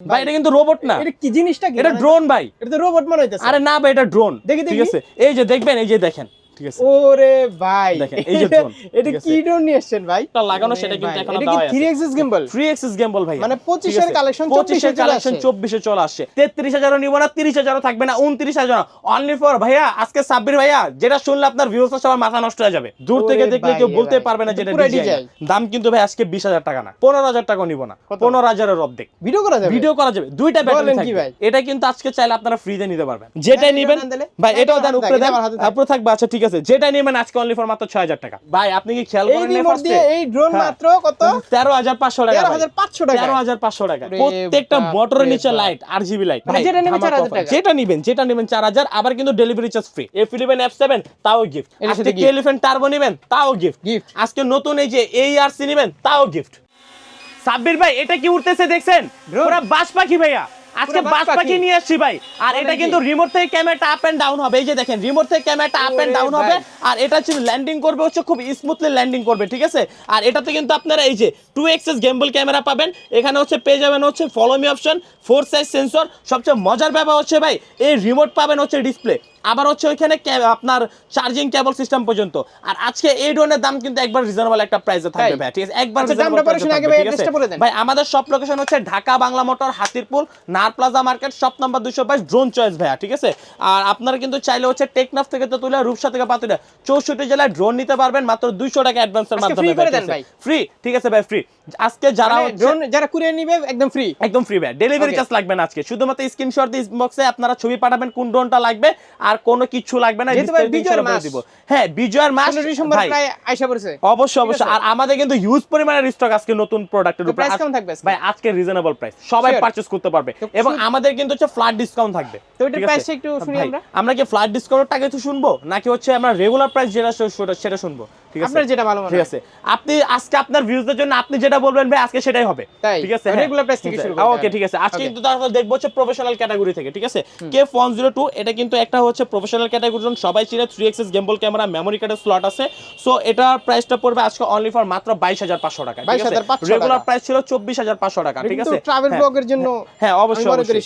ভাই এটা কিন্তু রোবট না। এটা কি জিনিসটা কি এটা ড্রোন ভাই। এটা তো রোবট মনে হইতেছে। আরে না ভাই এটা ড্রোন দেখি, ঠিক দেখি। আছে? এই যে দেখবেন এই যে দেখেন। ঠিক আছে। ওরে ভাই। এই যে drone, এটা কি ড্রোন নিয়ে আসছেন ভাই? এটা লাগানো সেটা কিন্তু এখনও এটা আছে। 3 axis gimbal free axis gimbal ভাই মানে 25 এর collection 24 এ কালেকশন 24 এ চলে আসছে। 33 নিব না 30 থাকবে না 29 হাজার অনলি ফর ভাইয়া আজকে সাব্বির ভাইয়া যেটা শুনলে আপনার ভিউয়ার্স সবার মাথা নষ্ট হয়ে যাবে। দূর থেকে দেখলে কেউ বলতে পারবে না যেটা ডিজাইন দাম কিন্তু ভাই আজকে 20000 টাকা না। 15000 টাকাও নিব না? 15000 এর অর্ধেক। ভিডিও করা যাবে? ভিডিও করা যাবে। দুইটা ব্যাটারি থাকবে। ভাই? এটা কিন্তু আজকে চাইলে আপনারা ফ্রিতে নিতে পারবেন। যেটাই হ্যাঁ, নেবেন দিলে? ভাই হ্যাঁ, এটাও দেন দেন। উপরে থাকবে আচ্ছা ঠিক আছে। যেটা নেবেন আজকে অনলি ফর মাত্র 6000 টাকা। ভাই আপনি কি খেয়াল এই করেন না রিমোট দিয়ে এই ড্রোন হ্যাঁ। মাত্র কত? 13500 টাকা ভাই। 13500 টাকা। তেরো হাজার পাঁচশো টাকা। প্রত্যেকটা মোটরের নিচে লাইট আর জিবি লাইট মানে যেটা নেবেন 4000 টাকা। যেটা নিবেন যেটা নিবেন চার হাজার আবার কিন্তু delivery charge free F eleven F seven তাও গিফট আজকে এলিফেন্ট টার্বো নিবেন তাও গিফট Gift। আজকে নতুন এই যে এই আর সি নিবেন তাও গিফট সাব্বির ভাই এটা কি উঠতেছে দেখছেন? পুরো বাস পাখি ভাইয়া। আজকে বাস পাখি। নিয়ে আসছি ভাই। আর এটা কিন্তু রিমোট থেকে ক্যামেরাটা আপ এন্ড ডাউন হবে। এই যে দেখেন রিমোট থেকে ক্যামেরাটা আপ এন্ড ডাউন হবে। আর এটা হচ্ছে ল্যান্ডিং করবে হচ্ছে খুব স্মুথলি ল্যান্ডিং করবে ঠিক আছে? আর এটাতে কিন্তু আপনারা এই যে টু এক্সেস গেম্বল ক্যামেরা পাবেন। এখানে হচ্ছে পেয়ে যাবেন হচ্ছে follow me option four size sensor সবচেয়ে মজার ব্যাপার হচ্ছে ভাই এই রিমোট পাবেন হচ্ছে ডিসপ্লে আবার হচ্ছে ওইখানে আপনার চার্জিং কেবল সিস্টেম পর্যন্ত। আর আজকে এই ড্রোনের দাম কিন্তু একবার রিজনেবল একটা প্রাইসে থাকবে ভাই ঠিক আছে? একবার আচ্ছা, ভাই আমাদের সব লোকেশন হচ্ছে ঢাকা বাংলা মোটর হাতিরপুল নার প্লাজা মার্কেট শপ নাম্বার দুশো বাইশ ড্রোন চয়েস ভাইয়া ঠিক আছে? আর আপনারা কিন্তু চাইলে হচ্ছে টেকনাফ থেকে তো তুলে রূপসা থেকে পাতুলে চৌষট্টি জেলায় ড্রোন নিতে পারবেন মাত্র দুইশো টাকা অ্যাডভান্সের মাধ্যমে। ফ্রি ঠিক আছে? ভাই। ফ্রি আজকে যারা ড্রোন যারা কুরিয়ার নিবে একদম ফ্রি একদম ফ্রি ভাই। ডেলিভারি চার্জ লাগবে না আজকে। শুধুমাত্র স্ক্রিনশট দিয়ে ইনবক্সে আপনারা ছবি পাঠাবেন কোন ড্রোনটা লাগবে। আর কোনো কিছু লাগবে না বিজয়ের মাস। দিব। হ্যাঁ বিজয়ের মাস ডিসেম্বর প্রায় আইসা পড়েছে। অবশ্যই অবশ্যই। আর আমাদের কিন্তু হিউজ পরিমাণের স্টক আজকে নতুন প্রোডাক্টের উপর। কেমন থাকবে আজকে? ভাই আজকে রিজনেবল প্রাইস সবাই. পারচেজ করতে পারবে। এবং আমাদের কিন্তু হচ্ছে ফ্ল্যাট ডিসকাউন্ট থাকবে। তো এটা টা একটু শুনি আমরা। আমরা কি ফ্ল্যাট ডিসকাউন্টটা টাকা তো শুনব? নাকি হচ্ছে আমরা রেগুলার প্রাইস যেটা সেটা শুনব? ঠিক আছে? আপনার যেটা ভালো মনে ঠিক আছে। আপনি আজকে আপনার ভিউজের জন্য আপনি যেটা বলবেন ভাই আজকে সেটাই হবে। ঠিক আছে? Regular price থেকে শুরু করতে ওকে ঠিক আছে। আজকে কিন্তু তারপর দেখব হচ্ছে প্রফেশনাল ক্যাটাগরি থেকে ঠিক আছে? কে ফোন জিরো টু এটা কিন্তু একটা হচ্ছে প্রফেশনাল ক্যাটাগরি সবাই চিনে three axis gimbal camera memory কার্ডের স্লট আছে। সো এটার প্রাইসটা পড়বে আজকে অনলি ফর মাত্র বাইশ হাজার পাঁচশো টাকা ঠিক আছে? 22,500 রেগুলার প্রাইস ছিল চব্বিশ হাজার পাঁচশো টাকা ঠিক আছে? ট্রাভেল হ্যাঁ, ব্লগের জন্য হ্যাঁ অবশ্যই আমি অবশ্যই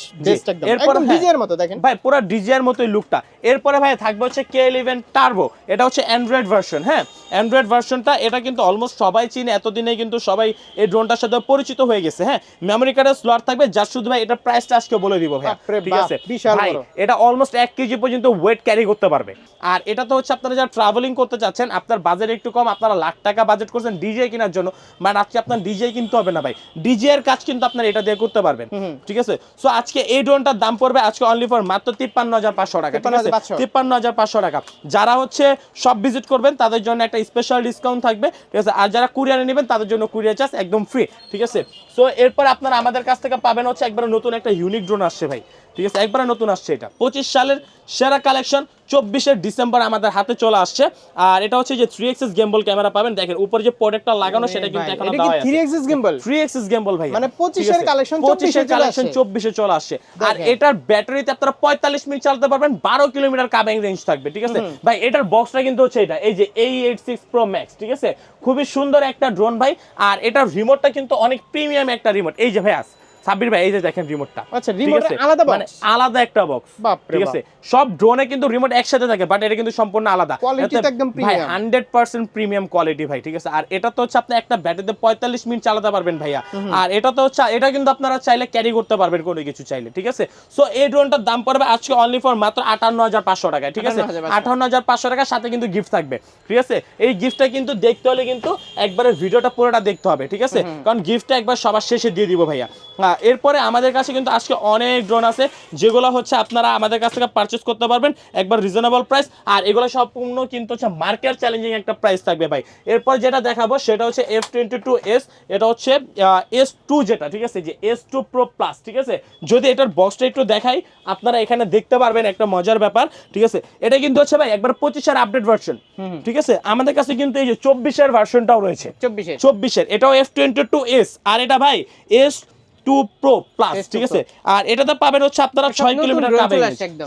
একদম। এরপর হ্যাঁ, ডিজের মতো দেখেন। ভাই পুরো ডিজিআর মতোই লুকটা এরপরে ভাই থাকবে হচ্ছে কে ইলেভেন টার্বো এটা হচ্ছে অ্যান্ড্রয়েড ভার্সন হ্যাঁ? অ্যান্ড্রয়েড ভার্সনটা এটা কিন্তু অলমোস্ট সবাই চিনে। এতদিনে কিন্তু সবাই এই ড্রোনটার সাথে পরিচিত হয়ে গেছে হ্যাঁ? মেমোরি কার্ডের স্লট থাকবে যার শুধু ভাই এটা প্রাইসটা আজকে বলে দিব ভাই ঠিক আছে? ভাই। এটা অলমোস্ট এক কেজি পর্যন্ত ওয়েট ক্যারি করতে পারবে। আর এটা তো হচ্ছে আপনারা যারা ট্রাভেলিং করতে চাচ্ছেন আপনার বাজেট একটু কম আপনারা লাখ টাকা বাজেট করছেন ডিজে কেনার জন্য বাট আজকে আপনার ডিজে কিনতে হবে না ভাই। ডিজে এর কাজ কিন্তু আপনার এটা দিয়ে করতে পারবেন। ঠিক আছে? সো আজকে এই ড্রোনটার দাম পড়বে আজকে অনলি ফর মাত্র তিপ্পান্ন হাজার পাঁচশো টাকা ঠিক আছে? 53,500 তিপ্পান্ন হাজার পাঁচশো টাকা। যারা হচ্ছে সব ভিজিট করবেন তাদের জন্য একটা স্পেশাল ডিসকাউন্ট থাকবে, ঠিক আছে? আর যারা কুরিয়ারে নেবেন, তাদের জন্য কুরিয়ার চার্জ একদম ফ্রি ঠিক আছে? সো এরপর আপনারা আমাদের কাছ থেকে পাবেন হচ্ছে একবার নতুন একটা ইউনিক ড্রোন আসছে ভাই। ঠিক আছে? একবারে নতুন আসছে এটা। পঁচিশ সালের সেরা কালেকশন চব্বিশে ডিসেম্বর আমাদের হাতে চলে আসছে। আর এটা হচ্ছে যে থ্রি এক্সেস গেমবল ক্যামেরা পাবেন। দেখেন উপরে যে প্রোডাক্টটা লাগানো সেটা কিন্তু এখনও এটা কি দেওয়া 3 axis gimbal three axis gimbal ভাই মানে 25 এর collection 24 এ চলে কালেকশন চব্বিশে চলে আসছে। আর এটার ব্যাটারিতে আপনারা পঁয়তাল্লিশ মিনিট চালাতে পারবেন। বারো কিলোমিটার কাবিং রেঞ্জ থাকবে ঠিক আছে? ভাই এটার বক্সটা কিন্তু হচ্ছে এটা এই যে এই এইট সিক্স প্রো ম্যাক্স ঠিক আছে? খুবই সুন্দর একটা ড্রোন ভাই। আর এটার রিমোটটা কিন্তু অনেক প্রিমিয়াম একটা রিমোট এই যে ভাই আস সাব্বির ভাই এই যে দেখেন রিমোটটা আচ্ছা? এর আলাদা মানে আলাদা একটা বক্স ঠিক আছে? সব ড্রোনে কিন্তু রিমোট একসাথে থাকে বাট এটা কিন্তু সম্পূর্ণ আলাদা। Quality একদম ভাই premium। Hundred percent premium quality ভাই ঠিক আছে? আর এটা তো হচ্ছে আপনি একটা ব্যাটারিতে পঁয়তাল্লিশ মিনিট চালাতে পারবেন ভাইয়া। আর এটা তো হচ্ছে এটা কিন্তু আপনারা চাইলে ক্যারি করতে পারবেন কোনো কিছু চাইলে ঠিক আছে? সো এই ড্রোনটার দাম পড়বে আজকে অনলি ফর মাত্র আটান্ন হাজার পাঁচশো টাকায় ঠিক আছে? 58,500 আটান্ন হাজার পাঁচশো টাকার সাথে কিন্তু গিফট থাকবে ঠিক আছে? এই গিফটটা কিন্তু দেখতে হলে কিন্তু একবারে ভিডিওটা পুরোটা দেখতে হবে ঠিক আছে? কারণ গিফটটা একবার সবার শেষে দিয়ে দিব ভাইয়া। এরপরে আমাদের কাছে কিন্তু আজকে অনেক ড্রোন আছে যেগুলো হচ্ছে আপনারা আমাদের কাছ থেকে পারচেস করতে পারবেন একবার রিজনেবল প্রাইস আর এগুলো সম্পূর্ণ কিন্তু হচ্ছে মার্কেট চ্যালেঞ্জিং একটা প্রাইস থাকবে ভাই। এরপর যেটা দেখাবো সেটা হচ্ছে এফ টোয়েন্টি টু এস এটা হচ্ছে এস টু যেটা ঠিক আছে যে এস টু প্রো প্লাস ঠিক আছে? যদি এটার বক্সটা একটু দেখাই আপনারা এখানে দেখতে পারবেন একটা মজার ব্যাপার ঠিক আছে? এটা কিন্তু হচ্ছে ভাই একবার পঁচিশের আপডেট ভার্সন ঠিক আছে? আমাদের কাছে কিন্তু এই যে চব্বিশের ভার্সনটাও রয়েছে। 24 এর চব্বিশের এটাও এফ টোয়েন্টি টু এস আর এটা ভাই এস টু প্রো প্লাস ঠিক আছে? আর এটা তো পাবেন হচ্ছে আপনারা ছয় কিলোমিটার কাবে।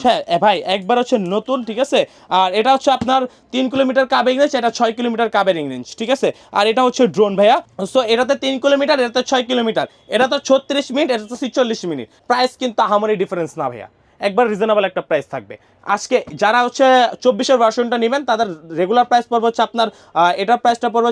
হ্যাঁ ভাই একবার হচ্ছে নতুন ঠিক আছে? আর এটা হচ্ছে আপনার তিন কিলোমিটার কাবে রেঞ্জ এটা ছয় কিলোমিটার কাবে রেঞ্জ ঠিক আছে? আর এটা হচ্ছে ড্রোন ভাইয়া। সো এটাতে তিন কিলোমিটার এটাতে ছয় কিলোমিটার। এটা তো ছত্রিশ মিনিট এটা তো ছিচল্লিশ মিনিট। প্রাইস কিন্তু আহামরি ডিফারেন্স না ভাইয়া। একবার রিজনেবল একটা প্রাইস থাকবে। আজকে যারা হচ্ছে চব্বিশের ভার্সনটা নেবেন তাদের রেগুলার প্রাইস পড়বে হচ্ছে আপনার এটার প্রাইসটা পড়বে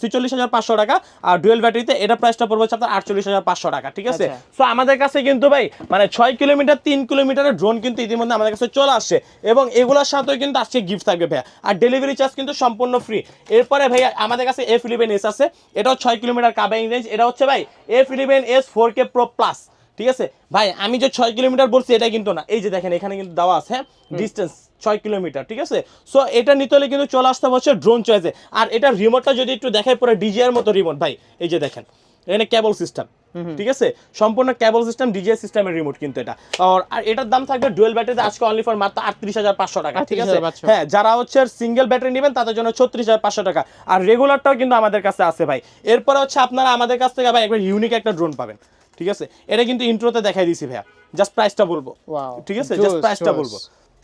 ছিচল্লিশ হাজার পাঁচশো টাকা আর ডুয়েল ব্যাটারিতে এটার প্রাইসটা পড়বে হচ্ছে আপনার আটচল্লিশ হাজার পাঁচশো টাকা ঠিক আছে? আচ্ছা। সো আমাদের কাছে কিন্তু ভাই মানে ছয় কিলোমিটার তিন কিলোমিটারের ড্রোন কিন্তু ইতিমধ্যে আমাদের কাছে চলে আসছে। এবং এগুলোর সাথেও কিন্তু আজকে গিফট থাকবে ভাইয়া। আর ডেলিভারি চার্জ কিন্তু সম্পূর্ণ ফ্রি এরপরে ভাইয়া আমাদের কাছে এফ ইলেভেন এস আছে। এটাও ছয় কিলোমিটার কাবাইং রেঞ্জ এটা হচ্ছে ভাই F eleven S four K pro plus ঠিক আছে? ভাই আমি যে ছয় কিলোমিটার বলছি এটা কিন্তু না। এই যে দেখেন এখানে কিন্তু দেওয়া আছে ডিস্টেন্স ছয় কিলোমিটার ঠিক আছে? সো এটা নিতে হলে কিন্তু চলে আসতে হচ্ছে ড্রোন চয়েসে আর এটা রিমোটটা যদি একটু দেখায় পরে ডিজিআর মতো রিমোট ভাই এই যে দেখেন এখানে কেবল সিস্টেম ঠিক আছে? সম্পূর্ণ কেবল সিস্টেম ডিজিআই সিস্টেমের রিমোট কিন্তু এটা। আর এটার দাম থাকবে ডুয়েল ব্যাটারিতে আজকে অনলি ফর মাত্র আটত্রিশ হাজার পাঁচশো টাকা ঠিক আছে? হ্যাঁ যারা হচ্ছে সিঙ্গেল ব্যাটারি নেবেন তাদের জন্য ছত্রিশ হাজার পাঁচশো টাকা। আর রেগুলারটাও কিন্তু আমাদের কাছে আছে ভাই। এরপরে হচ্ছে আপনারা আমাদের কাছ থেকে ভাই একবার ইউনিক একটা ড্রোন পাবেন। ঠিক আছে? এটা কিন্তু ইন্ট্রোতে দেখাই দিছি ভাইয়া। জাস্ট প্রাইসটা বলব। ঠিক আছে? জাস্ট প্রাইসটা বলব।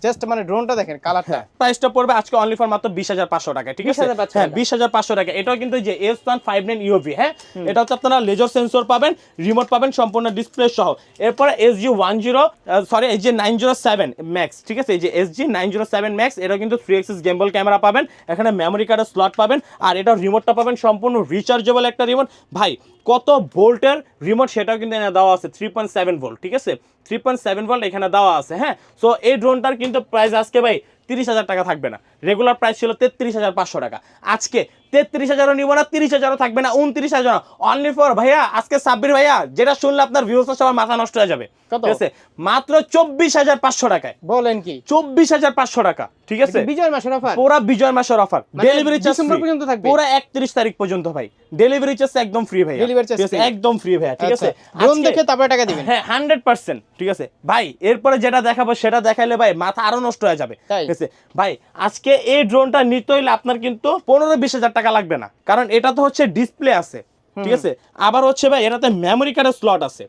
জাস্ট মানে ড্রোনটা দেখেন কালারটা প্রাইসটা পড়বে আজকে অনলি ফর মাত্র বিশ হাজার পাঁচশো টাকা ঠিক আছে? হ্যাঁ টাকা। বিশ হাজার পাঁচশো টাকা। এটাও কিন্তু যে S one five nine UV হ্যাঁ? এটা হচ্ছে আপনারা লেজার সেন্সর পাবেন রিমোট পাবেন সম্পূর্ণ ডিসপ্লে সহ। এরপরে S G one zero sorry S G nine zero seven max ঠিক আছে? এই যে S G nine zero seven max এটা কিন্তু থ্রি এক্সিস গেম্বল ক্যামেরা পাবেন। এখানে মেমোরি কার্ডের স্লট পাবেন। আর এটা রিমোটটা পাবেন সম্পূর্ণ রিচার্জেবল একটা রিমোট ভাই কত ভোল্টের রিমোট সেটাও কিন্তু এখানে দেওয়া আছে থ্রি পয়েন্ট সেভেন ভোল্ট ঠিক আছে? থ্রি পয়েন্ট সেভেন ভোল্ট এখানে দেওয়া আছে হ্যাঁ? সো এই ড্রোনটার কিন্তু প্রাইস আজকে ভাই তিরিশ হাজার টাকা থাকবে না। রেগুলার প্রাইস ছিল তেত্রিশ হাজার পাঁচশো টাকা। আজকে তেত্রিশ হাজারও নিব না তিরিশ হাজারও থাকবে না উনত্রিশ হাজার অনলি ফর ভাইয়া আজকে সাব্বির ভাইয়া যেটা শুনলে আপনার ভিউস সবার মাথা নষ্ট হয়ে যাবে। ঠিক আছে? মাত্র চব্বিশ হাজার পাঁচশো টাকায়। বলেন কি? চব্বিশ হাজার পাঁচশো টাকা। ঠিক আছে? বিজয় মাসের অফার পুরা বিজয় মাসের অফার ডেলিভারি চার্জ পর্যন্ত থাকবে? পুরো একত্রিশ তারিখ পর্যন্ত ভাই। ডেলিভারি চার্জ একদম ফ্রি ভাই charge free? একদম ফ্রি ভাই ঠিক আছে? ড্রোন দেখে তারপরে টাকা দিবেন। হ্যাঁ হান্ড্রেড পার্সেন্ট ঠিক আছে? ভাই এরপরে যেটা দেখাবো সেটা দেখাইলে ভাই মাথা আরও নষ্ট হয়ে যাবে। ঠিক আছে? ভাই আজকে এই ড্রোনটা নিতে হইলে আপনার কিন্তু পনেরো বিশ হাজার টাকা লাগবে না। কারণ এটা তো হচ্ছে ডিসপ্লে আছে ঠিক আছে? আবার হচ্ছে ভাই এটাতে মেমোরি কার্ডের স্লট আছে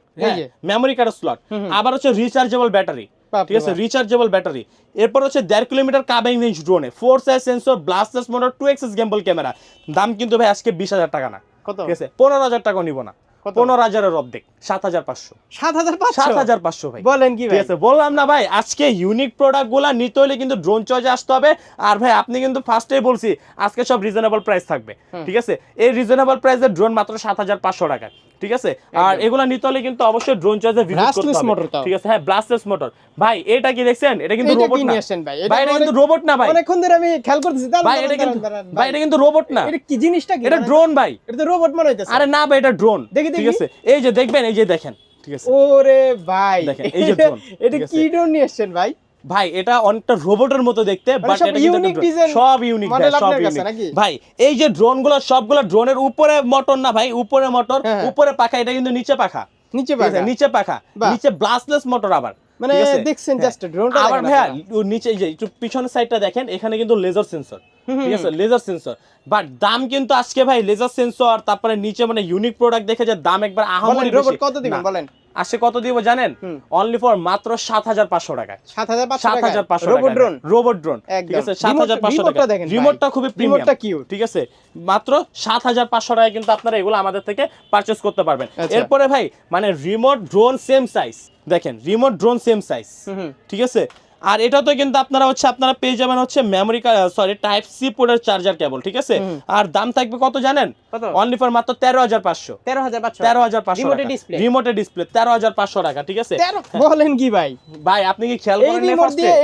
মেমোরি কার্ডের স্লট আবার হচ্ছে রিচার্জেবল ব্যাটারি ঠিক আছে? রিচার্জেবল ব্যাটারি এরপর হচ্ছে দেড় কিলোমিটার কাবিং range ড্রোনে four size sensor brushless motor two axis gimbal camera দাম কিন্তু ভাই আজকে বিশ হাজার টাকা না কত? ঠিক আছে? পনেরো হাজার টাকা নিব না? পনেরো হাজারের অর্ধেক সাত হাজার পাঁচশো। সাত হাজার সাত হাজার পাঁচশো ভাই। বলেন কি ঠিক আছে বললাম না ভাই আজকে ইউনিক প্রোডাক্টগুলা নিতে হলে কিন্তু ড্রোন চয়েজে আসতে হবে। আর ভাই আপনি কিন্তু ফার্স্টে বলছি আজকে সব রিজনেবল প্রাইস থাকবে। ঠিক আছে? এই রিজনেবল প্রাইসের ড্রোন মাত্র সাত হাজার পাঁচশো টাকায় ঠিক আছে? আর এগুলা নিতে হলে কিন্তু অবশ্যই ড্রোন চয়েজে ভিজিট করতে হবে। ঠিক আছে? হ্যাঁ ব্লাস্টেস মোটর ভাই এটা কি দেখছেন? এটা কিন্তু রোবট না। ভাই? এটা কিন্তু রোবট না ভাই। অনেকক্ষণ ধরে আমি খেয়াল করতেছি। ভাই এটা কিন্তু ভাই এটা কিন্তু রোবট না। এটা কি জিনিসটা কি? এটা? ড্রোন ভাই। এটা তো রোবট মনে হইতেছে। আরে না ভাই এটা ড্রোন দেখি, ঠিক। আছে? এই যে দেখবেন এই যে দেখেন। ঠিক আছে? ওরে ভাই। দেখেন, এই যে drone, এটা কি ড্রোন নিয়ে আসছেন ভাই? ভাই এটা অনেকটা রোবটের মতো দেখতে মানে বাট এটা design সব ইউনিক সব ইউনিক ভাই এই যে ড্রোনগুলো সবগুলো ড্রোনের উপরে মোটর না ভাই উপরে মোটর হ্যাঁ, হ্যাঁ। উপরে পাখা এটা কিন্তু নিচে পাখা। নিচে পাকা নিচে পাখা নিচে ব্লাস্টলেস মোটর আবার। মানে দেখছেন হ্যাঁ। জাস্ট ড্রোনটা আবার ভাইয়া নিচে যে একটু পিছনের সাইডটা দেখেন এখানে কিন্তু লেজার সেন্সর ঠিক আছে লেজার সেন্সর বাট দাম কিন্তু আজকে ভাই লেজার সেন্সর তারপরে নিচে মানে ইউনিক প্রোডাক্ট দেখে যে দাম একবার আহামরি রোবট কত দিবেন? বলেন। আসে কত দিব জানেন? অনলি ফর মাত্র সাত হাজার পাঁচশো টাকায়। সাত হাজার সাত হাজার পাঁচশো রোবট ড্রোন রোবট ড্রোন ঠিক আছে? সাত হাজার পাঁচশো টাকা দেখেন রিমোটটা খুবই Remote-টা cute। ঠিক আছে? মাত্র সাত হাজার পাঁচশো টাকায় কিন্তু আপনারা এগুলো আমাদের থেকে পারচেস করতে পারবেন। আচ্ছা। এরপরে ভাই মানে রিমোট ড্রোন সেম সাইজ দেখেন রিমোট ড্রোন সেম সাইজ ঠিক আছে? আর এটা তো কিন্তু আপনারা হচ্ছে আপনারা পেয়ে যাবেন হচ্ছে মেমোরি সরি টাইপ সি পোর্টের চার্জার কেবল ঠিক আছে? আর দাম থাকবে কত জানেন? অনলি ফর মাত্র তেরো হাজার পাঁচশো। তেরো হাজার পাঁচশো তেরো হাজার পাঁচশো রিমোটে ডিসপ্লে তেরো হাজার পাঁচশো টাকা ঠিক আছে? বলেন কি ভাই? ভাই আপনি কি খেয়াল করেন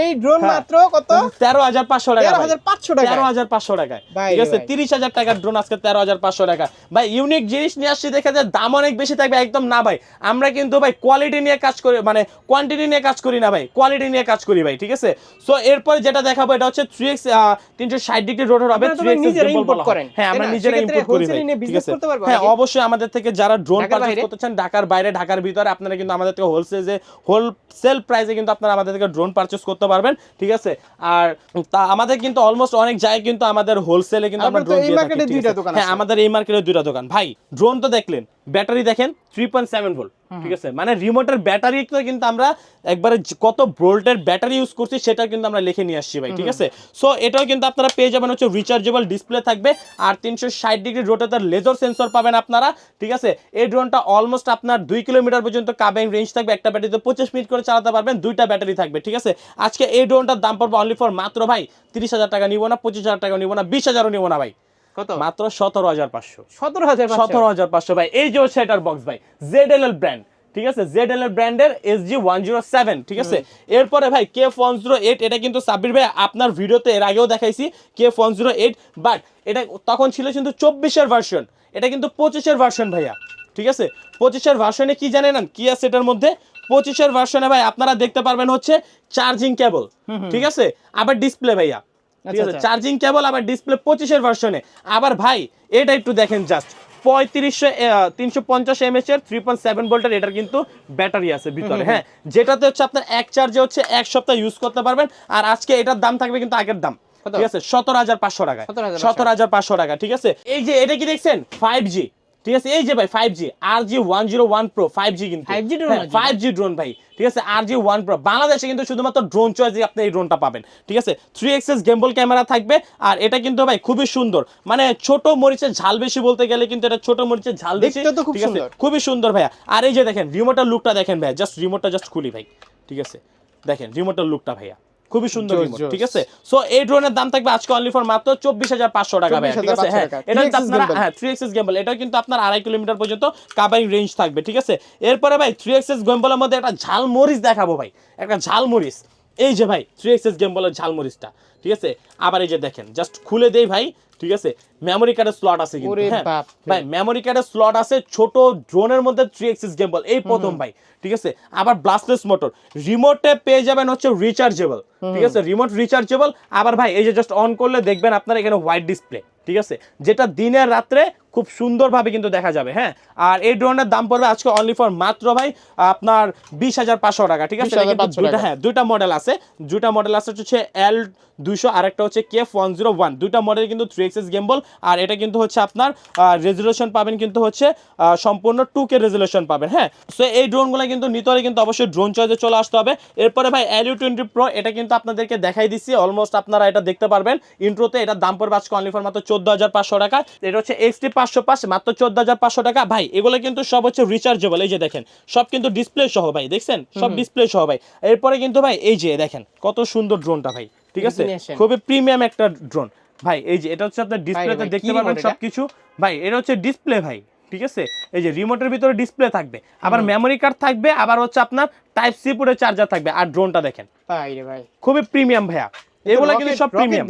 এই ড্রোন হ্যাঁ। মাত্র কত? তেরো হাজার পাঁচশো টাকা তেরো। হাজার পাঁচশো টাকা। তেরো হাজার পাঁচশো টাকায় ঠিক আছে। তিরিশ হাজার টাকার ড্রোন আজকে তেরো হাজার পাঁচশো টাকা। ভাই ইউনিক জিনিস নিয়ে আসছি দেখে যে দাম অনেক বেশি থাকবে একদম না ভাই। আমরা কিন্তু ভাই কোয়ালিটি নিয়ে কাজ করি মানে কোয়ান্টিটি নিয়ে কাজ করি না ভাই কোয়ালিটি নিয়ে কাজ করি ভাই ঠিক আছে? সো এরপরে যেটা দেখাবো এটা হচ্ছে থ্রি এক্স তিনশো ষাট ডিগ্রি রোটার হবে 3X ভাই নিজেরা হয়। করেন, হ্যাঁ আমরা? নিজেরা ইম্পোর্ট করি ভাই ঠিক আছে? হ্যাঁ অবশ্যই আমাদের থেকে যারা ড্রোন পারচেজ করতে চান ঢাকার বাইরে ঢাকার ভিতরে আপনারা কিন্তু আমাদের থেকে হোলসেলে হোলসেল প্রাইসে কিন্তু আপনারা আমাদের থেকে ড্রোন পারচেজ করতে পারবেন ঠিক আছে? আর তা আমাদের কিন্তু অলমোস্ট অনেক জায়গায় কিন্তু আমাদের হোলসেলে কিন্তু আমরা ড্রোন দিয়ে থাকি হ্যাঁ। আমাদের এই মার্কেটে দুইটা দোকান। ভাই ড্রোন তো দেখলেন ব্যাটারি দেখেন থ্রি পয়েন্ট সেভেন ভোল্ট ঠিক আছে? মানে রিমোটের ব্যাটারি কিন্তু আমরা একবারে কত ভোল্টের ব্যাটারি ইউজ করছি সেটা কিন্তু আমরা লিখে নিয়ে আসছি ভাই ঠিক আছে? সো এটাও কিন্তু আপনারা পেয়ে যাবেন হচ্ছে রিচার্জেবল ডিসপ্লে থাকবে আর তিনশো ষাট ডিগ্রি রোটেটার লেজার সেন্সর পাবেন আপনারা ঠিক আছে? এই ড্রোনটা অলমোস্ট আপনার দুই কিলোমিটার পর্যন্ত কাবিং রেঞ্জ থাকবে একটা ব্যাটারিতে পঁচিশ মিনিট করে চালাতে পারবেন দুইটা ব্যাটারি থাকবে ঠিক আছে? আজকে এই ড্রোনটার দাম পড়বে অনলি ফর মাত্র ভাই তিরিশ হাজার টাকা নিব না পঁচিশ হাজার টাকা নিব না বিশ হাজারও নিব না ভাই। কত? মাত্র সতেরো হাজার পাঁচশো। সতেরো হাজার সতেরো হাজার পাঁচশো ভাই। এই যে সেটার বক্স ভাই। জেড এল এল ব্র্যান্ড ঠিক আছে? জেড এল এল ব্র্যান্ডের S G one zero seven ঠিক আছে? এরপরে ভাই কে ওয়ান জিরো এইট এটা কিন্তু সাব্বির ভাই আপনার ভিডিওতে এর আগেও দেখাইছি K one zero eight but এটা তখন ছিল কিন্তু চব্বিশের ভার্সন এটা কিন্তু পঁচিশের ভার্সন ভাইয়া ঠিক আছে? পঁচিশের ভার্সনে কি জানেন কি আছে এটার মধ্যে? পঁচিশের ভার্সনে ভাই আপনারা দেখতে পারবেন হচ্ছে চার্জিং কেবল ঠিক আছে? আবার ডিসপ্লে ভাইয়া। ঠিক আচ্ছা, আছে? আচ্ছা। চার্জিং কেবল আবার ডিসপ্লে পঁচিশের ভার্সনে আবার ভাই এটা একটু দেখেন জাস্ট পঁয়ত্রিশশো তিনশো পঞ্চাশ এমএচ এর থ্রি পয়েন্ট সেভেন ভোল্টের এটার কিন্তু ব্যাটারি আছে ভিতরে হ্যাঁ? যেটাতে হচ্ছে আপনার এক চার্জে হচ্ছে এক সপ্তাহ ইউজ করতে পারবেন। আর আজকে এটার দাম থাকবে কিন্তু আগের দাম। ঠিক আছে? সতেরো হাজার পাঁচশো টাকা 17,500 সতেরো হাজার পাঁচশো টাকা ঠিক আছে? এই যে এটা কি দেখছেন? ফাইভ জি ঠিক আছে? এই যে ভাই ফাইভ জি আর G one zero one pro five G কিন্তু। 5G drone আছে? ফাইভ জি ড্রোন ভাই ঠিক আছে? আর জি ওয়ান প্রো বাংলাদেশে কিন্তু শুধুমাত্র ড্রোন চয়েসে আপনি এই ড্রোনটা পাবেন ঠিক আছে? থ্রি এক্সেস গেম্বল ক্যামেরা থাকবে আর এটা কিন্তু ভাই খুবই সুন্দর। মানে ছোট মরিচের ঝাল বেশি বলতে গেলে কিন্তু এটা ছোট মরিচের ঝাল বেশি ঠিক আছে? খুবই সুন্দর ভাইয়া। আর এই যে দেখেন রিমোটের লুকটা দেখেন ভাই জাস্ট রিমোটটা জাস্ট খুলি ভাই ঠিক আছে? দেখেন রিমোটের লুকটা ভাইয়া। খুবই সুন্দর ঠিক আছে? সো এই ড্রোনের দাম থাকবে আজকে অনলি ফর মাত্র চব্বিশ হাজার পাঁচশো টাকা ভাই ঠিক আছে? হ্যাঁ এটা 3 axis আপনারা হ্যাঁ থ্রি এক্সেস গেম্বল এটা কিন্তু আপনার আড়াই কিলোমিটার পর্যন্ত কাবাই রেঞ্জ থাকবে ঠিক আছে? এরপরে ভাই থ্রি এক্সেস গেম্বলের মধ্যে একটা ঝালমরিচ দেখাবো ভাই। একটা ঝাল মরিচ এই যে ভাই থ্রি এক্সেস গেম্বলের ঝাল মরিচটা ঠিক আছে? আবার এই যে দেখেন জাস্ট খুলে দেই ভাই ঠিক আছে? মেমোরি কার্ডের স্লট আছে কিন্তু হ্যাঁ? ভাই মেমোরি কার্ডের স্লট আছে ছোট ড্রোনের মধ্যে থ্রি এক্সিস গেম্বল এই প্রথম ভাই ঠিক আছে? আবার ব্লাস্টলেস মোটর রিমোটে পেয়ে যাবেন হচ্ছে রিচার্জেবল ঠিক আছে? রিমোট রিচার্জেবল আবার ভাই এই যে জাস্ট অন করলে দেখবেন আপনার এখানে হোয়াইট ডিসপ্লে ঠিক আছে? যেটা দিনের রাত্রে খুব সুন্দরভাবে কিন্তু দেখা যাবে হ্যাঁ? আর এই ড্রোনের দাম পড়বে আজকে অনলি ফর মাত্র ভাই আপনার বিশ হাজার পাঁচশো টাকা ঠিক আছে? এটা কিন্তু 20,500 দুইটা টাকা। হ্যাঁ দুইটা মডেল আছে। দুইটা মডেল আছে হচ্ছে এল দুইশো আর একটা হচ্ছে কেফ ওয়ান জিরো ওয়ান দুইটা মডেল কিন্তু থ্রি এক্সেস গেম্বল আর এটা কিন্তু হচ্ছে আপনার রেজুলেশন পাবেন কিন্তু হচ্ছে সম্পূর্ণ টু কে রেজুলেশন পাবেন হ্যাঁ? সো এই ড্রোনগুলো কিন্তু নিতে হলে কিন্তু অবশ্যই ড্রোন চয়েসে চলে আসতে হবে। এরপরে ভাই এল ইউ টোয়েন্টি প্রো এটা কিন্তু আপনাদেরকে দেখাই দিচ্ছি অলমোস্ট আপনারা এটা দেখতে পারবেন। ইন্ট্রোতে এটার দাম পড়বে আজকে অনলি ফর মাত্র চোদ্দ হাজার পাঁচশো টাকা। এটা হচ্ছে এক্সটি পাঁচশো পাঁচ মাত্র চোদ্দ হাজার পাঁচশো টাকা। ভাই এগুলো কিন্তু সব হচ্ছে রিচার্জেবল এই যে দেখেন সব কিন্তু ডিসপ্লে সহ ভাই দেখছেন? সব ডিসপ্লে সহ ভাই। এরপরে কিন্তু ভাই এই যে দেখেন কত সুন্দর ড্রোনটা ভাই ঠিক আছে? খুবই প্রিমিয়াম একটা ড্রোন ভাই এই যে এটা হচ্ছে আপনার ডিসপ্লেতে দেখতে পারবেন সবকিছু। ভাই এটা হচ্ছে ডিসপ্লে ভাই ঠিক আছে? এই যে রিমোটের ভিতরে ডিসপ্লে থাকবে। আবার মেমোরি কার্ড থাকবে আবার হচ্ছে আপনার টাইপ সি পুরো চার্জার থাকবে। আর ড্রোনটা দেখেন। ভাই খুবই প্রিমিয়াম ভাইয়া। এগুলো কিন্তু সব প্রিমিয়াম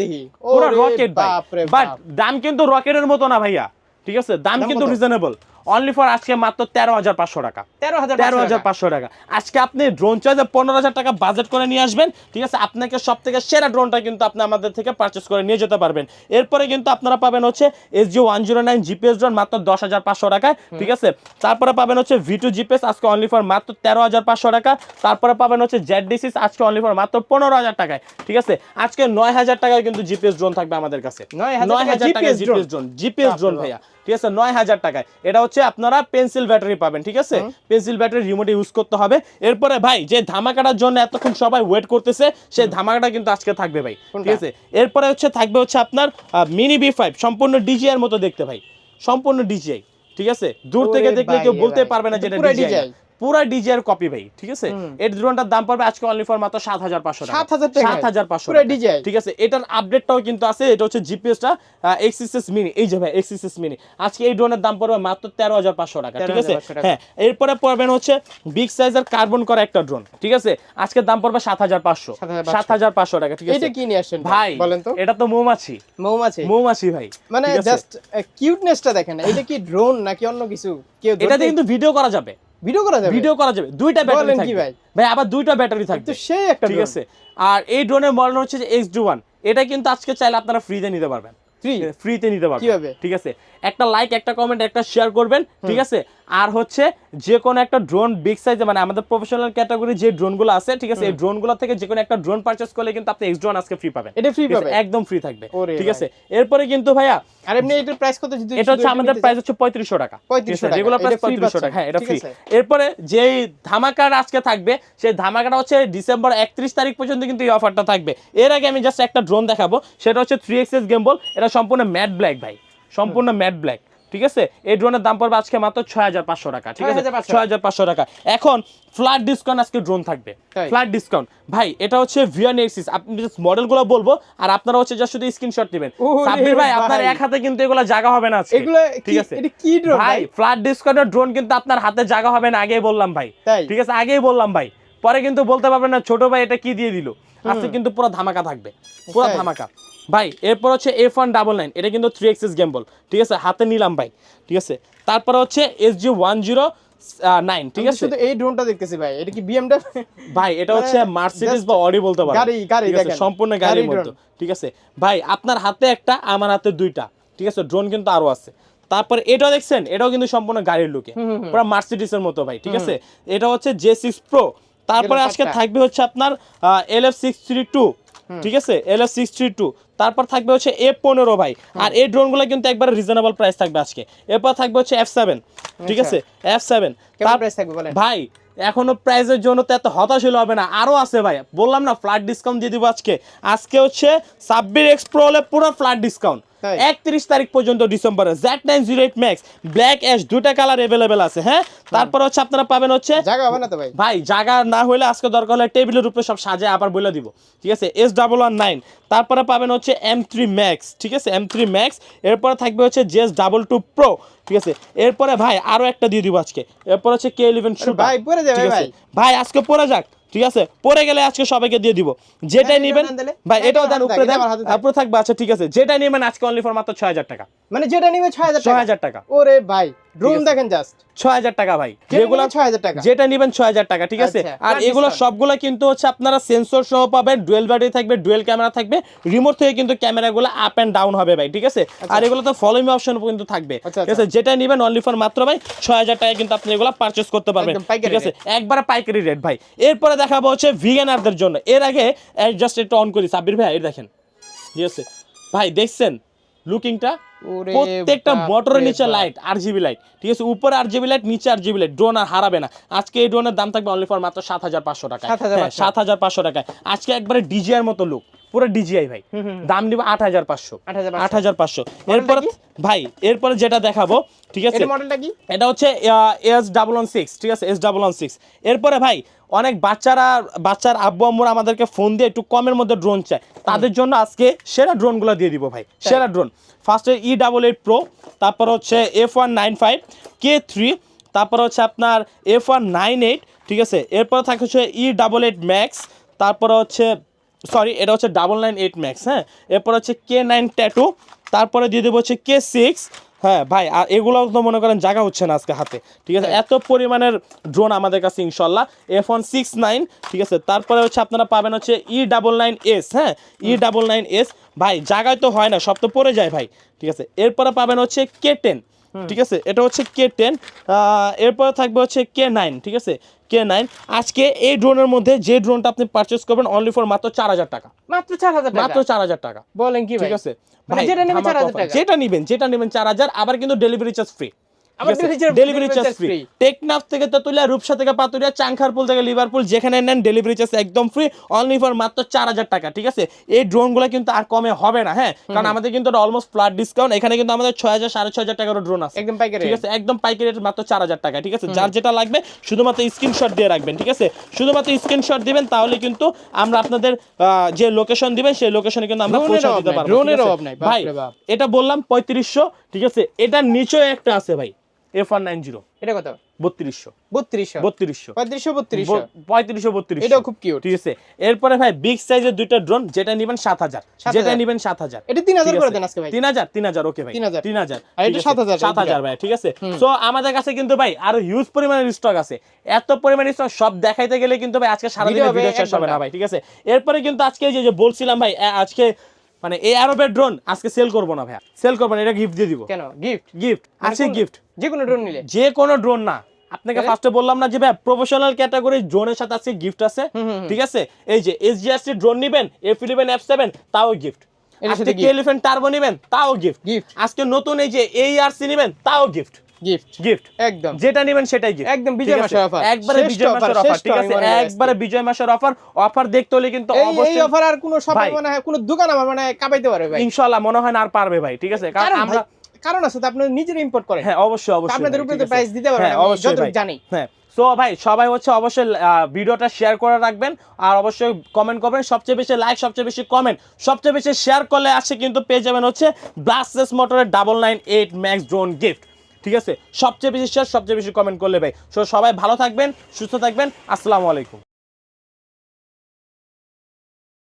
পুরো রকেট ভাই। বাট দাম কিন্তু রকেটের মতো না ভাইয়া। ঠিক আছে? দাম কিন্তু? রিজনেবল অনলি ফর আজকে মাত্র তেরো হাজার পাঁচশো টাকা। তেরো হাজার তেরো হাজার পাঁচশো টাকা। আজকে আপনি ড্রোন চয়েসে পনেরো হাজার টাকা বাজেট করে নিয়ে আসবেন। ঠিক আছে? আপনাকে সব থেকে সেরা ড্রোনটা কিন্তু আপনি আমাদের থেকে পারচেস করে নিয়ে যেতে পারবেন। এরপরে কিন্তু আপনারা পাবেন হচ্ছে S G one zero nine GPS drone মাত্র দশ হাজার পাঁচশো টাকায়। ঠিক আছে? তারপরে পাবেন হচ্ছে ভি টু জিপিএস আজকে অনলি ফর মাত্র তেরো হাজার পাঁচশো টাকা। তারপরে পাবেন হচ্ছে জেড ডিসিস আজকে অনলি ফর মাত্র পনেরো হাজার টাকায়। ঠিক আছে? আজকে নয় হাজার টাকায় কিন্তু জিপিএস ড্রোন থাকবে আমাদের কাছে। 9,000 নয় হাজার drone। GPS drone GPS drone ভাইয়া। ঠিক আছে নয় হাজার টাকায়। এটা হচ্ছে আপনারা পেন্সিল ব্যাটারি পাবেন ঠিক আছে? পেন্সিল ব্যাটারি রিমোট ইউজ করতে হবে। এরপরে ভাই যে ধামাকাটার জন্য এতক্ষণ সবাই ওয়েট করতেছে সেই ধামাকাটা কিন্তু আজকে থাকবে ভাই ঠিক আছে? এরপরে হচ্ছে থাকবে হচ্ছে আপনার মিনি বি ফাইভ সম্পূর্ণ ডিজিআই এর মতো দেখতে ভাই সম্পূর্ণ ডিজিআই ঠিক আছে? দূর থেকে দেখলে কেউ বলতে পারবে না যেটা ডিজিআই পুরা ডিজিআর কপি ভাই ঠিক আছে। এই ড্রোনটার দাম পড়বে আজকে অনলি ফর মাত্র সাত হাজার পাঁচশো টাকা। 7,000 টাকায়? সাত হাজার পাঁচশো পুরা টাকা। ঠিক আছে? এটার আপডেটটাও কিন্তু আছে এটা হচ্ছে জিপিএসটা এক্সিসএস মিনি এই যে ভাই এক্সিসএস মিনি আজকে এই ড্রোনের দাম পড়বে মাত্র তেরো হাজার পাঁচশো টাকা ঠিক আছে? হ্যাঁ এরপরে পড়বেন হচ্ছে বিগ সাইজের কার্বন করা একটা ড্রোন ঠিক আছে? আজকে দাম পড়বে সাত হাজার পাঁচশো। 7,500 সাত হাজার পাঁচশো টাকা ঠিক আছে? এটা কি নিয়ে আসছেন ভাই? বলেন তো। এটা তো মৌমাছি। মৌমাছি। মৌমাছি ভাই মানে? জাস্ট কিউটনেসটা দেখেন এটা কি ড্রোন নাকি অন্য কিছু? কেউ এটাতে কিন্তু ভিডিও করা যাবে। ভিডিও করা যাবে? ভিডিও করা যাবে। দুইটা ব্যাটারি থাকবে। ভাই? ভাই আবার দুইটা ব্যাটারি থাকবে। সেই একটা ঠিক আছে। আর এই ড্রোনের মডেল হচ্ছে যে এক্স ডু ওয়ান এটা কিন্তু আজকে চাইলে আপনারা ফ্রিতে নিতে পারবেন। ফ্রি ফ্রিতে নিতে পারবেন। ঠিক আছে? একটা লাইক একটা কমেন্ট একটা শেয়ার করবেন ঠিক আছে? আর হচ্ছে যে কোনো একটা ড্রোন বিগ সাইজে মানে আমাদের প্রফেশনাল ক্যাটাগরি যে ড্রোনগুলো আছে ঠিক আছে? এই ড্রোনগুলো থেকে যে কোনো একটা ড্রোন পারচেস করলে কিন্তু আপনি এক্স ড্রোন আজকে ফ্রি পাবেন। এটা ফ্রি পাবে একদম ফ্রি থাকবে ঠিক আছে? এরপরে কিন্তু ভাইয়া আর এমনি এটার প্রাইস কত যদি এটা হচ্ছে আমাদের প্রাইস হচ্ছে পঁয়ত্রিশশো টাকা। 3500 টাকা। রেগুলার প্রাইস এটা free পঁয়ত্রিশশো পাচ্ছেন। টাকা। হ্যাঁ এটা ফ্রি এরপরে যেই ধামাকাটা আজকে থাকবে সেই ধামাকাটা হচ্ছে ডিসেম্বর একত্রিশ তারিখ পর্যন্ত কিন্তু এই অফারটা থাকবে। এর আগে আমি জাস্ট একটা ড্রোন দেখাবো সেটা হচ্ছে থ্রি এক্সএস গেমবল এটা সম্পূর্ণ ম্যাট ব্ল্যাক ভাই। সম্পূর্ণ ম্যাট ব্ল্যাক ঠিক আছে? এই ড্রোনের দাম পড়বে আজকে মাত্র ছয় হাজার পাঁচশো টাকা ঠিক আছে? 6,500 ছয় হাজার পাঁচশো টাকা। এখন ফ্ল্যাট ডিসকাউন্ট আজকে ড্রোন থাকবে। ফ্ল্যাট ডিসকাউন্ট ভাই এটা হচ্ছে ভিয়ান এক্সিস আপনি জাস্ট মডেলগুলো বলব আর আপনারা হচ্ছে জাস্ট শুধু স্ক্রিনশট নেবেন। সাব্বির ভাই আপনার এক হাতে কিন্তু এগুলো জায়গা হবে না আজকে এগুলো ঠিক আছে? এটা কি ড্রোন ভাই ভাই? ফ্ল্যাট ডিসকাউন্টের ড্রোন কিন্তু আপনার হাতে জায়গা হবে না আগেই বললাম ভাই। ঠিক আছে? আগেই বললাম ভাই। পরে কিন্তু বলতে পারবেন না ছোট ভাই এটা কি দিয়ে দিল? আজকে কিন্তু পুরো ধামাকা থাকবে। পুরো ধামাকা। ভাই এরপর হচ্ছে এফ ওয়ান ডাবল নাইন এটা কিন্তু থ্রি এক্সেস গেমবল ঠিক আছে? হাতে নিলাম ভাই ঠিক আছে? তারপর হচ্ছে S G one zero nine ঠিক আছে? শুধু এই ড্রোনটা দেখতেছি ভাই এটা কি বিএমডব্লিউ ভাই এটা হচ্ছে মার্সিডিজ বা অডি বলতে পারেন। গাড়ি- গাড়ি দেখেন। সম্পূর্ণ গাড়ির গাড়ি মতো ঠিক আছে? ভাই আপনার হাতে একটা আমার হাতে দুইটা ঠিক আছে? ড্রোন কিন্তু আরও আছে। তারপর এটাও দেখছেন? এটাও কিন্তু সম্পূর্ণ গাড়ির লুকে পুরো মার্সিডিসের মতো ভাই ঠিক আছে? এটা হচ্ছে জে সিক্স প্রো তারপরে আজকে থাকবে হচ্ছে আপনার L F six three two ঠিক আছে? L S six three two তারপর থাকবে হচ্ছে এফ পনেরো ভাই। আর এই ড্রোনগুলো কিন্তু একবার রিজনেবল প্রাইস থাকবে আজকে। এরপর থাকবে হচ্ছে এফ সেভেন ঠিক আছে? এফ সেভেন ভাই এখনও প্রাইজের জন্য তো এত হতাশ হলে হবে না। আরও আছে ভাই। বললাম না ফ্ল্যাট ডিসকাউন্ট দিয়ে দিব আজকে। আজকে হচ্ছে সাব্বির এক্সপ্রো হলে পুরো ফ্ল্যাট ডিসকাউন্ট? একত্রিশ তারিখ পর্যন্ত ডিসেম্বরে। Z nine zero eight max black ash দুটা কালার অ্যাভেলেবেল আছে হ্যাঁ? তারপর হচ্ছে আপনারা পাবেন হচ্ছে জায়গা হবে না তো ভাই? ভাই জায়গা না হলে আজকে দরকার হলে টেবিলের উপরে সব সাজে আবার বলে দিব। ঠিক আছে? এস ডাবল ওয়ান নাইন তারপরে পাবেন হচ্ছে এম থ্রি ম্যাক্স ঠিক আছে? এম থ্রি ম্যাক্স এরপরে থাকবে হচ্ছে জেস ডাবল টু প্রো ঠিক আছে? এরপরে ভাই আরও একটা দিয়ে দিব আজকে। এরপর হচ্ছে কে ইলেভেন ভাই, পরে যাবে ভাই। ভাই আজকে পরে যাক। ঠিক আছে? পরে গেলে আজকে সবাইকে দিয়ে দিব। যেটাই হ্যাঁ, নেবেন? ভাই হ্যাঁ, এটাও দেন উপরে দেন। উপরে থাকবে আচ্ছা ঠিক আছে। যেটাই নেবেন আজকে অনলি ফর মাত্র ছয় হাজার টাকা। মানে যেটা নেবে ছয় হাজার ছয় হাজার টাকা। ওরে ভাই ড্রোন দেখেন জাস্ট ছয় হাজার টাকা ভাই। যেগুলো রেগুলার ছয় হাজার টাকা। যেটা নেবেন ছয় হাজার টাকা ঠিক আছে? আচ্ছা, আর এগুলো। সবগুলো কিন্তু হচ্ছে আপনারা সেন্সর সহ পাবেন ডুয়েল ব্যাটারি থাকবে ডুয়েল ক্যামেরা থাকবে। রিমোট থেকে কিন্তু ক্যামেরাগুলো আপ এন্ড ডাউন হবে ভাই ঠিক আছে? আর এগুলো তো ফলো মি অপশন কিন্তু থাকবে। আচ্ছা, ঠিক আছে? যেটা নেবেন অনলি ফর মাত্র ভাই ছয় হাজার টাকায় কিন্তু আপনি এগুলো পারচেস করতে পারবেন। ঠিক আছে? একবারে পাইকারি রেট ভাই। এরপরে দেখাবো হচ্ছে ভিগানারদের জন্য। এর আগে জাস্ট একটু অন করি সাব্বির ভাই দেখেন। ঠিক আছে? ভাই দেখছেন? লুকিংটা প্রত্যেকটা বটরের মোটরের নিচে লাইট আর জিবি লাইট ঠিক আছে? উপরে আর জিবি লাইট নিচে আর জিবি লাইট ড্রোন আর হারাবে না। আজকে এই ড্রোনের দাম থাকবে অনলি ফর মাত্র সাত হাজার পাঁচশো টাকা সাত হাজার পাঁচশো। টাকায়। আজকে একবারে ডিজিআর মতো লুক পুরো ডিজিআই ভাই। দাম নিবে আট হাজার পাঁচশো। 8,500 আট হাজার পাঁচশো। এরপরে? ভাই এরপরে যেটা দেখাবো ঠিক আছে? এটা মডেলটা কি? এটা হচ্ছে এস ডাবল ওয়ান সিক্স ঠিক আছে? এস ডাবল ওয়ান সিক্স এরপরে ভাই অনেক বাচ্চারা বাচ্চার আব্বু আম্মুরা আমাদেরকে ফোন দিয়ে একটু কমের মধ্যে ড্রোন চায়। তাদের জন্য আজকে সেরা ড্রোনগুলো দিয়ে দিব ভাই সেরা ড্রোন ফার্স্টে ই ডাবল এইট প্রো তারপর হচ্ছে F one nine five K three তারপর হচ্ছে আপনার এফ ওয়ান নাইন এইট ঠিক আছে? এরপর থাকে হচ্ছে ই ডাবল এইট ম্যাক্স তারপর হচ্ছে সরি এটা হচ্ছে ডাবল নাইন এইট ম্যাক্স হ্যাঁ? এরপর হচ্ছে কে নাইন ট্যাটু তারপরে দিয়ে দেবো হচ্ছে কে সিক্স হ্যাঁ ভাই আর এগুলোও তো মনে করেন জায়গা হচ্ছে না আজকে হাতে ঠিক আছে? এত পরিমাণের ড্রোন আমাদের কাছে ইনশাল্লাহ এফ ওয়ান সিক্স নাইন ঠিক আছে? তারপরে হচ্ছে আপনারা পাবেন হচ্ছে ই ডাবল নাইন এস হ্যাঁ? ই ডাবল নাইন এস ভাই জায়গায় তো হয় না সব তো পড়ে যায় ভাই ঠিক আছে? এরপরে পাবেন হচ্ছে কে টেন ঠিক আছে? এটা হচ্ছে কে টেন এরপরে থাকবে হচ্ছে কে নাইন ঠিক আছে? কে নাইন আজকে এই ড্রোনের মধ্যে যে ড্রোনটা আপনি পারচেস করবেন অনলি ফর মাত্র চার হাজার টাকা। মাত্র চার হাজার মাত্র চার হাজার টাকা। বলেন কি ঠিক আছে? মানে ভাই, যেটা নেবে ধামাকা 4,000 যেটা নেবেন যেটা নেবেন চার হাজার আবার কিন্তু delivery charge free delivery delivery charge free Teknaf থেকে তেতুলিয়া রূপসা থেকে পাতুরিয়া চাংখারপুল থেকে লিভারপুল যেখানে নেন ডেলিভারি চার্জ একদম ফ্রি অনলি ফর মাত্র চার হাজার টাকা ঠিক আছে? এই ড্রোনগুলো কিন্তু আর কমে হবে না হ্যাঁ? কারণ আমাদের কিন্তু অলমোস্ট ফ্ল্যাট ডিসকাউন্ট এখানে কিন্তু আমাদের ছয় হাজার সাড়ে ছয় হাজার টাকারও ড্রোন আছে। একদম পাইকারি ঠিক আছে? একদম পাইকারি রেট মাত্র চার হাজার টাকা ঠিক আছে? যার যেটা লাগবে শুধুমাত্র স্ক্রিনশট দিয়ে রাখবেন ঠিক আছে? শুধুমাত্র স্ক্রিনশট দিবেন তাহলে কিন্তু আমরা আপনাদের যে লোকেশন দিবেন সেই লোকেশনে কিন্তু আমরা পৌঁছে দিতে পারব ভাই এটা বললাম পঁয়ত্রিশশো ঠিক আছে? এটার নিচেও একটা আছে ভাই। এফ ওয়ান নাইন জিরো এটা কত? বত্রিশশো। বত্রিশশো। বত্রিশশো। পঁয়ত্রিশশো বত্রিশশো। পঁয়ত্রিশশো বত্রিশ এটাও খুব কিউট ঠিক আছে? এরপরে ভাই বিগ সাইজের দুইটা ড্রোন যেটা নিবেন সাত হাজার। যেটা নিবেন সাত হাজার। এটা তিন হাজার করে দেন আজকে ভাই। তিন হাজার তিন হাজার ওকে ভাই। 3000 তিন হাজার। আর এটা 7,000 সাত হাজার ভাই ঠিক আছে? সো আমাদের কাছে কিন্তু ভাই আরও হিউজ পরিমাণের স্টক আছে। এত পরিমাণের স্টক সব দেখাইতে গেলে কিন্তু ভাই আজকে সারাদিনে ভিডিও শেষ হবে না ভাই ঠিক আছে? এরপরে কিন্তু আজকে যে বলছিলাম ভাই আজকে মানে এই আরবের ড্রোন আজকে সেল করব না ভাইয়া। সেল করব না এটা গিফট দিয়ে দিব। কেন? গিফট গিফট আছে গিফট যে কোনো ড্রোন নিলে। যে কোনো ড্রোন না। আপনাকে? ফার্স্টে বললাম না যে ভাই প্রফেশনাল ক্যাটাগরি ড্রোনের সাথে আজকে গিফট আছে। ঠিক আছে? এই যে এসজিআরসি ড্রোন নেবেন এফ ইলেভেন এফ সেভেন তাও গিফট আজকে কে এলিফেন্ট টার্বো নেবেন তাও গিফট গিফট আজকে নতুন এই যে এই আরসি নিবেন তাও গিফট গিফট গিফট একদম। যেটা নেবেন সেটাই। একদম বিজয় মাসের। একবারে বিজয় মাসের অফার ঠিক আছে? একবারে বিজয় মাসের অফার অফার দেখতে হলে কিন্তু এই এই অবশ্যই অফার আর কোনো শপে ভাই। মানে কোনো দোকান আমার মানে ভাই। ইনশাআল্লাহ মনে হয় না আর পারবে ভাই ঠিক আছে? কারণ কারণ আমরা কারণ আছে তো আপনি নিজের ইম্পোর্ট করেন। হ্যাঁ অবশ্যই অবশ্যই আপনাদের ভাই, উপরে তো প্রাইস দিতে হ্যাঁ যতটুকু জানি। হ্যাঁ সো ভাই সবাই হচ্ছে অবশ্যই ভিডিওটা শেয়ার করে রাখবেন। আর অবশ্যই কমেন্ট করবেন সবচেয়ে বেশি লাইক সবচেয়ে বেশি কমেন্ট সবচেয়ে বেশি শেয়ার করলে আসে কিন্তু পেয়ে যাবেন হচ্ছে ব্লাস্টেস মোটরের double nine eight max drone gift ঠিক আছে? সবচেয়ে বেশি শেয়ার সবচেয়ে বেশি কমেন্ট করলে ভাই। সো সবাই ভালো থাকবেন, সুস্থ থাকবেন, আসসালামু আলাইকুম।